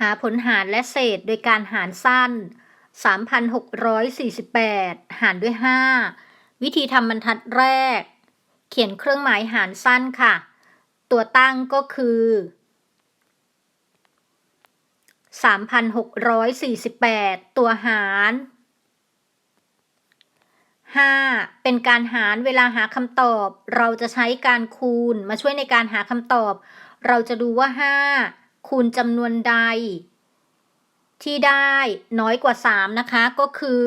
หาผลหารและเศษโดยการหารสั้น 3,648 หารด้วย 5 วิธีทำบรรทัดแรก เขียนเครื่องหมายหารสั้นค่ะ ตัวตั้งก็คือ 3,648 ตัวหาร 5. เป็นการหารเวลาหาคำตอบ เราจะใช้การคูณมาช่วยในการหาคำตอบ เราจะดูว่า 5 คูณจำนวนใด ที่ได้น้อยกว่า 3 นะคะ ก็คือ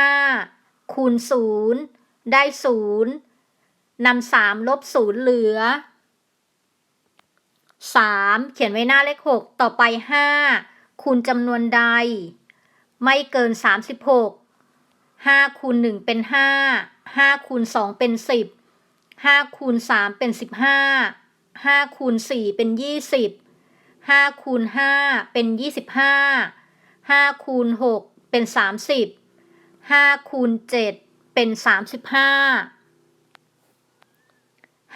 5 คูณ 0 ได้ 0นำ3ลบ 0 เหลือ 3 เขียนไว้หน้าเลข 6 ต่อไป 5 คูณจำนวนใด ไม่เกิน 36 5คูณ1เป็น 5 5คูณ2เป็น 10 5คูณ3เป็น 15 5คูณ4เป็น20 5คูณ5เป็น25 5คูณ6เป็น30 5คูณ7เป็น35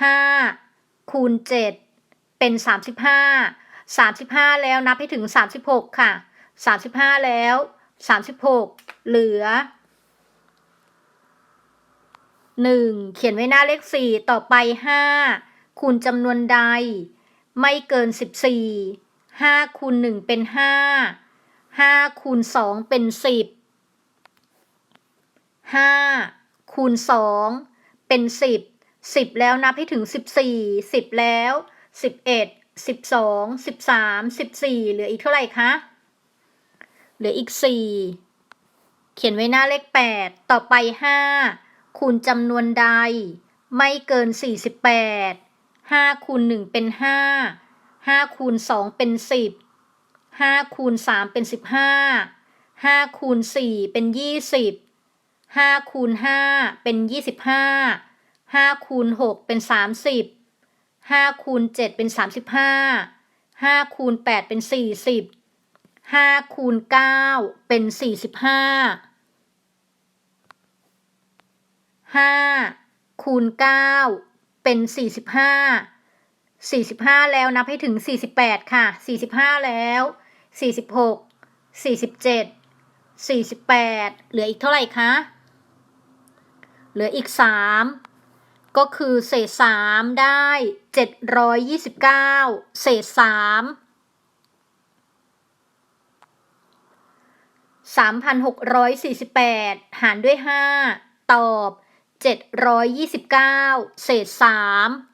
5คูณ7เป็น35 35แล้วนับให้ถึง36ค่ะ35แล้ว36เหลือ1เขียนไว้หน้าเลข4ต่อไป5 คูณจำนวนใด ไม่เกิน 14 5คูณ1เป็น 5 5คูณ2เป็น 10 5คูณ2เป็น 10 10 แล้วนับให้ถึง 14 10 แล้ว 11 12 13 14 เหลืออีกเท่าไหร่คะ เหลืออีก 4 เขียนไว้หน้าเลข 8 ต่อไป 5 คูณจำนวนใด ไม่เกิน 48 5คูณ1เป็น5 5คูณ2เป็น10 5คูณ3เป็น15 5คูณ4เป็น20 5คูณ5เป็น25 5คูณ6เป็น30 5คูณ7เป็น35 5คูณ8เป็น40 5คูณ9เป็น45 5คูณ9 เป็น 45 45 แล้วนับให้ถึง 48 ค่ะ 45 แล้ว 46 47 48 เหลืออีกเท่าไหร่คะ เหลืออีก 3 ก็คือเศษ 3 ได้ 729 เศษ 3 3,648 หารด้วย 5 ตอบ 729 เศษ 3